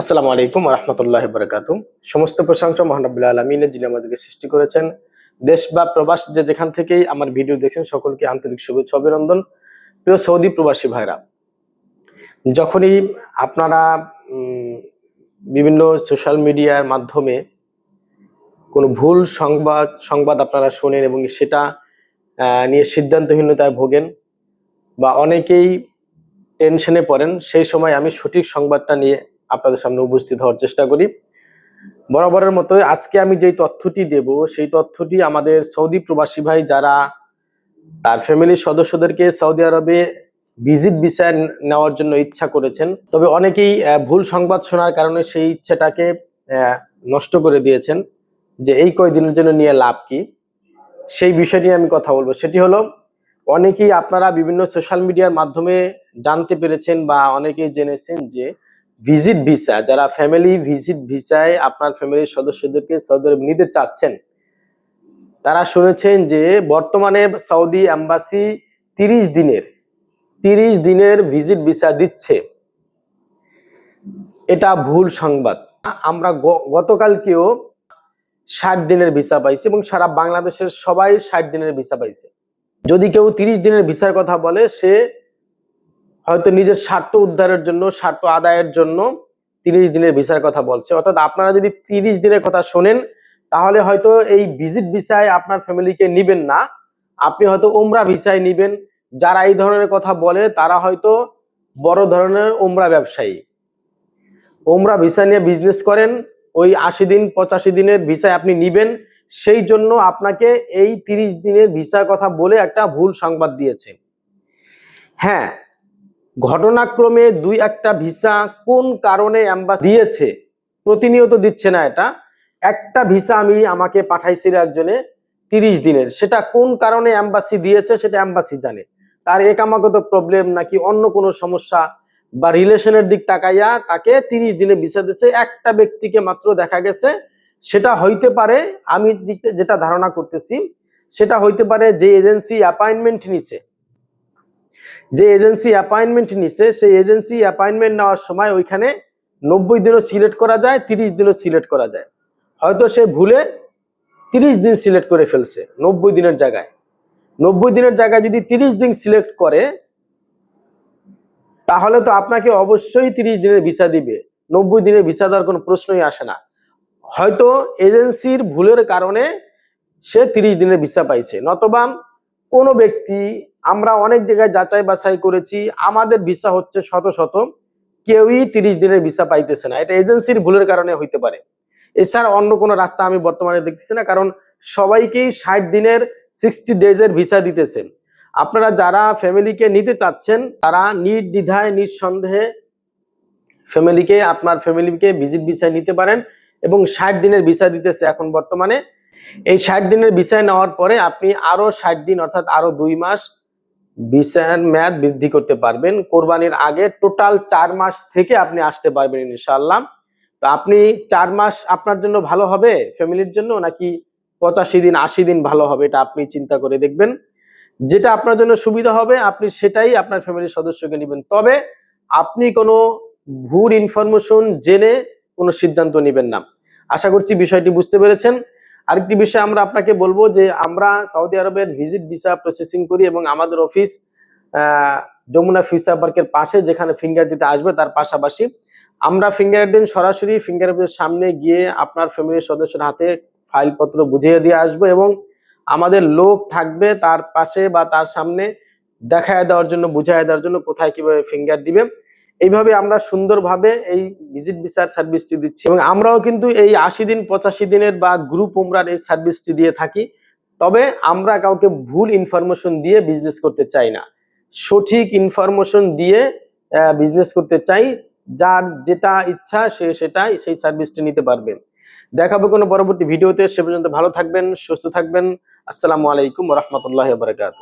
আসসালামু আলাইকুম রহমতুল্লাহ বরকাত সমস্ত প্রশংসা মহানবুল্লাহ আলমিনের যিনি আমাদেরকে সৃষ্টি করেছেন। দেশ বা প্রবাস যে যেখান থেকেই আমার ভিডিও দেখছেন, সকলকে আন্তরিক শুভেচ্ছা, অভিনন্দন। প্রিয় সৌদি প্রবাসী ভাইরা, যখনই আপনারা বিভিন্ন সোশ্যাল মিডিয়ার মাধ্যমে কোনো ভুল সংবাদ সংবাদ আপনারা শোনেন এবং সেটা নিয়ে সিদ্ধান্তহীনতায় ভোগেন বা অনেকেই টেনশনে পড়েন, সেই সময় আমি সঠিক সংবাদটা নিয়ে আপনাদের সামনে উপস্থিত হওয়ার চেষ্টা করি। বরাবরের মতো আজকে আমি যেই তথ্যটি দেব, সেই তথ্যটি আমাদের সৌদি প্রবাসী ভাই যারা তার ফ্যামিলির সদস্যদেরকে সৌদি আরবে ভিজিট ভিসা নেওয়ার জন্য ইচ্ছা করেছেন, তবে অনেকেই ভুল সংবাদ শোনার কারণে সেই ইচ্ছাটাকে নষ্ট করে দিয়েছেন যে এই কয়দিনের জন্য নিয়ে লাভ কি? সেই বিষয়টি আমি কথা বলব। সেটি হলো অনেকেই আপনারা বিভিন্ন সোশ্যাল মিডিয়ার মাধ্যমে জানতে পেরেছেন বা অনেকেই জেনেছেন যে ভিজিট ভিসা যারা ফ্যামিলি ভিজিট ভিসায় আপনার ফ্যামিলির সদস্যদেরকে সৌদি আরব নিতে চাচ্ছেন, তারা শুনেছেন যে বর্তমানে সৌদি অ্যাম্বাসি তিরিশ দিনের তিরিশ দিনের ভিজিট ভিসা দিচ্ছে। এটা ভুল সংবাদ। আমরা গতকালকেও ষাট দিনের ভিসা পাইছি এবং সারা বাংলাদেশের সবাই ষাট দিনের ভিসা পাইছে। যদি কেউ তিরিশ দিনের ভিসার কথা বলে, সে হয়তো নিজের স্বার্থ উদ্ধারের জন্য, স্বার্থ আদায়ের জন্য তিরিশ দিনের ভিসার কথা বলছে। অর্থাৎ আপনারা যদি তিরিশ দিনের কথা শোনেন, তাহলে হয়তো এই ভিজিট ভিসায় আপনার ফ্যামিলিকে নিবেন না। আপনি হয়তো ওমরা ভিসায় নিবেন। যারা এই ধরনের কথা বলে, তারা হয়তো বড় ধরনের ওমরা ব্যবসায়ী। ওমরা ভিসা নিয়ে বিজনেস করেন, ওই আশি দিন, পঁচাশি দিনের ভিসায় আপনি নিবেন। সেই জন্য আপনাকে এই তিরিশ দিনের ভিসার কথা বলে একটা ভুল সংবাদ দিয়েছে। হ্যাঁ ঘটনাক্রমে দুই একটা ভিসা কোন কারণে অ্যাম্বাসি দিয়েছে? প্রতিনিয়ত দিচ্ছে না এটা। একটা ভিসা আমি আমাকে পাঠাইছিল একজনে তিরিশ দিনের। সেটা কোন কারণে অ্যাম্বাসি দিয়েছে সেটা অ্যাম্বাসি জানে। তার একামাগত প্রবলেম নাকি অন্য কোনো সমস্যা বা রিলেশনের দিক তাকাইয়া তাকে তিরিশ দিনে ভিসা দিয়েছে। একটা ব্যক্তিকে মাত্র দেখা গেছে সেটা হইতে পারে, আমি যেটা- ধারণা করতেছি, সেটা হইতে পারে যে এজেন্সি অ্যাপয়েন্টমেন্ট নিছে। যে এজেন্সি অ্যাপয়েন্টমেন্ট নিছে, সেই এজেন্সি অ্যাপয়েন্টমেন্ট নেওয়ার সময় ওইখানে নব্বই দিনও সিলেক্ট করা যায়, তিরিশ দিনও সিলেক্ট করা যায়। হয়তো সে ভুলে তিরিশ দিন সিলেক্ট করে ফেলছে, নব্বই দিনের জায়গায়। নব্বই দিনের জায়গায় যদি তিরিশ দিন সিলেক্ট করে, তাহলে তো আপনাকে অবশ্যই তিরিশ দিনের ভিসা দিবে। নব্বই দিনের ভিসা দেওয়ার কোনো প্রশ্নই আসে না। হয়তো এজেন্সির ভুলের কারণে সে তিরিশ দিনের ভিসা পাইছে। নতবা কোনো ব্যক্তি, আমরা অনেক জায়গায় যাচাই বাছাই করেছি, আমাদের ভিসা হচ্ছে শত শত, কেউই তিরিশ দিনের ভিসা পাইতেছে না। এটা এজেন্সির ভুলের কারণে হইতে পারে। এছাড়া অন্য কোনো রাস্তা আমি বর্তমানে দেখতেছি না, কারণ সবাইকেই ষাট দিনের সিক্সটি ডেজের ভিসা দিতেছে। আপনারা যারা ফ্যামিলিকে নিতে চাচ্ছেন, তারা নির্দ্বিধায়, নিঃসন্দেহে ফ্যামিলিকে, আপনার ফ্যামিলিকে ভিজিট ভিসায় নিতে পারেন। এবং ষাট দিনের ভিসা দিতেছে এখন বর্তমানে। এই ষাট দিনের ভিসায় নেওয়ার পরে আপনি আরও ষাট দিন অর্থাৎ আরও দুই মাস ভিসার মেয়াদ বৃদ্ধি করতে পারবেন। কোরবানির আগে টোটাল চার মাস থেকে আপনি আসতে পারবেন ইনশাআল্লাহ। তো আপনি চার মাস আপনার জন্য ভালো হবে ফ্যামিলির জন্য নাকি পঁচাশি দিন, আশি দিন ভালো হবে এটা আপনি চিন্তা করে দেখবেন। যেটা আপনার জন্য সুবিধা হবে আপনি সেটাই আপনার ফ্যামিলির সদস্যকে নেবেন। তবে আপনি কোনো ভুল ইনফরমেশন জেনে কোনো সিদ্ধান্ত নেবেন না। আশা করছি বিষয়টি বুঝতে পেরেছেন। আরেকটি বিষয় আমরা আপনাকে বলব যে আমরা সৌদি আরবের ভিজিট ভিসা প্রসেসিং করি এবং আমাদের অফিস যমুনা ফিউচার পার্কের পাশে যেখানে ফিঙ্গার দিতে আসবে তার পাশাপাশি আমরা ফিঙ্গার দিন সরাসরি ফিঙ্গার সামনে গিয়ে আপনার ফ্যামিলির সদস্যের হাতে ফাইলপত্র বুঝিয়ে দিয়ে আসব এবং আমাদের লোক থাকবে তার পাশে বা তার সামনে দেখায় দেওয়ার জন্য বুঝাই দেওয়ার জন্য কোথায় কীভাবে ফিঙ্গার দিবে। এইভাবে আমরা সুন্দরভাবে এই ভিজিট ভিসার সার্ভিসটি দিচ্ছি। এবং আমরাও কিন্তু এই আশি দিন, পঁচাশি দিনের বা গ্রুপ উমরার এই সার্ভিসটি দিয়ে থাকি। তবে আমরা কাউকে ভুল ইনফরমেশন দিয়ে বিজনেস করতে চাই না। সঠিক ইনফরমেশন দিয়ে বিজনেস করতে চাই। যার যেটা ইচ্ছা সে সেটাই সেই সার্ভিসটি নিতে পারবে। দেখাবো কোনো পরবর্তী ভিডিওতে। সে পর্যন্ত ভালো থাকবেন, সুস্থ থাকবেন। আসসালামু আলাইকুম রহমতুল্লাহ বারকাত